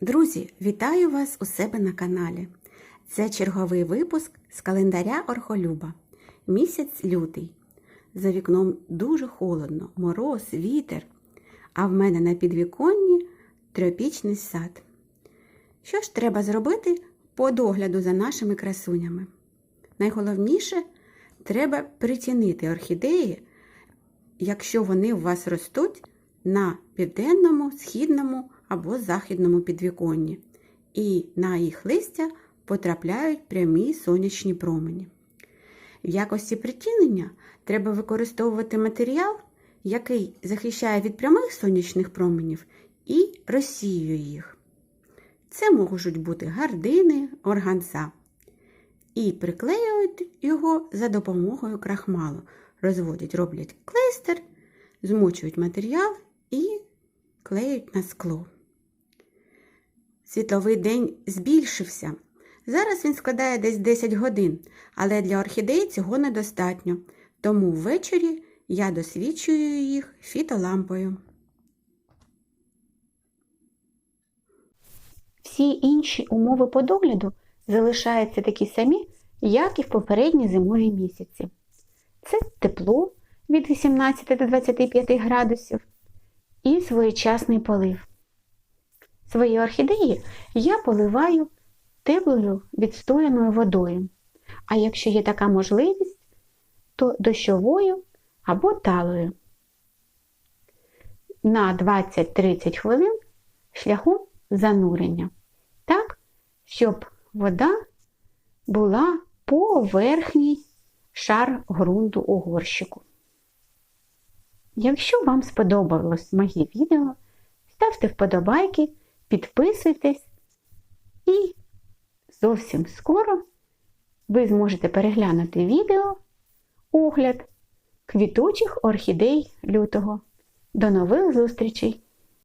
Друзі, вітаю вас у себе на каналі. Це черговий випуск з календаря Орхолюба. Місяць лютий. За вікном дуже холодно, мороз, вітер. А в мене на підвіконні тропічний сад. Що ж треба зробити по догляду за нашими красунями? Найголовніше треба притінити орхідеї, якщо вони у вас ростуть на південному, східному або західному підвіконні, і на їх листя потрапляють прямі сонячні промені. В якості притінення треба використовувати матеріал, який захищає від прямих сонячних променів і розсіює їх. Це можуть бути гардини, органза. І приклеюють його за допомогою крахмалу. Розводять, роблять клейстер, змочують матеріал і клеють на скло. Світловий день збільшився. Зараз він складає десь 10 годин, але для орхідей цього недостатньо, тому ввечері я досвідчую їх фітолампою. Всі інші умови по догляду залишаються такі самі, як і в попередні зимові місяці. Це тепло від 18 до 25 градусів і своєчасний полив. Свої орхідеї я поливаю теплою відстояною водою, а якщо є така можливість, то дощовою або талою. На 20-30 хвилин шляхом занурення. Так, щоб вода була по верхній шар ґрунту у горщику. Якщо вам сподобалось моє відео, ставте вподобайки, підписуйтесь і зовсім скоро ви зможете переглянути відео огляд квітучих орхідей лютого. До нових зустрічей!